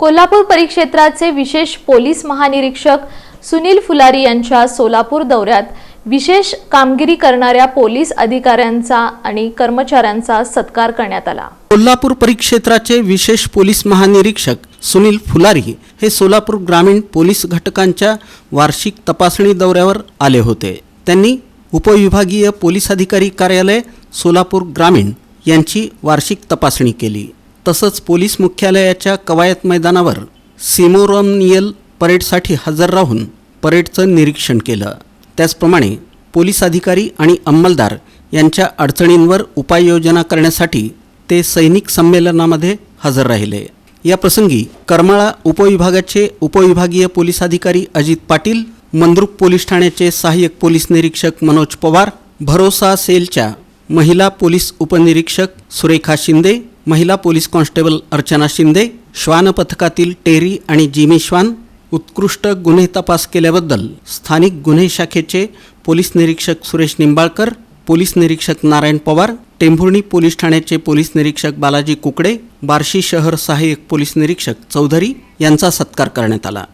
कोल्हापूर परिक्षेत्राचे विशेष पोलीस महानिरीक्षक सुनील फुलारी यांच्या सोलापूर दौऱ्यात विशेष कामगिरी करणाऱ्या पोलीस अधिकाऱ्यांचा आणि कर्मचाऱ्यांचा सत्कार करण्यात आला. कोल्हापूर परिक्षेत्राचे विशेष पोलीस महानिरीक्षक सुनील फुलारी हे सोलापूर ग्रामीण पोलीस घटकांच्या वार्षिक तपासणी दौऱ्यावर आले होते. त्यांनी उपविभागीय पोलीस अधिकारी कार्यालय सोलापूर ग्रामीण यांची वार्षिक तपासणी केली. तसंच पोलीस मुख्यालयाच्या कवायत मैदानावर सिमोरमनियल परेडसाठी हजर राहून परेडचं निरीक्षण केलं. त्याचप्रमाणे पोलीस अधिकारी आणि अंमलदार यांच्या अडचणींवर उपाययोजना करण्यासाठी ते सैनिक संमेलनामध्ये हजर राहिले. या प्रसंगी करमाळा उपविभागाचे उपविभागीय पोलीस अधिकारी अजित पाटील मंद्रुप पोलीस ठाण्याचे सहाय्यक पोलीस निरीक्षक मनोज पवार भरोसा सेलच्या महिला पोलीस उपनिरीक्षक सुरेखा शिंदे महिला पोलीस कॉन्स्टेबल अर्चना शिंदे श्वान पथकातील टेरी आणि जिमी श्वान उत्कृष्ट गुन्हे तपास केल्याबद्दल स्थानिक गुन्हे शाखेचे पोलीस निरीक्षक सुरेश निंबाळकर पोलीस निरीक्षक नारायण पवार टेंभुर्णी पोलीस ठाण्याचे पोलीस निरीक्षक बालाजी कुकडे बार्शी शहर सहाय्यक पोलीस निरीक्षक चौधरी यांचा सत्कार करण्यात आला.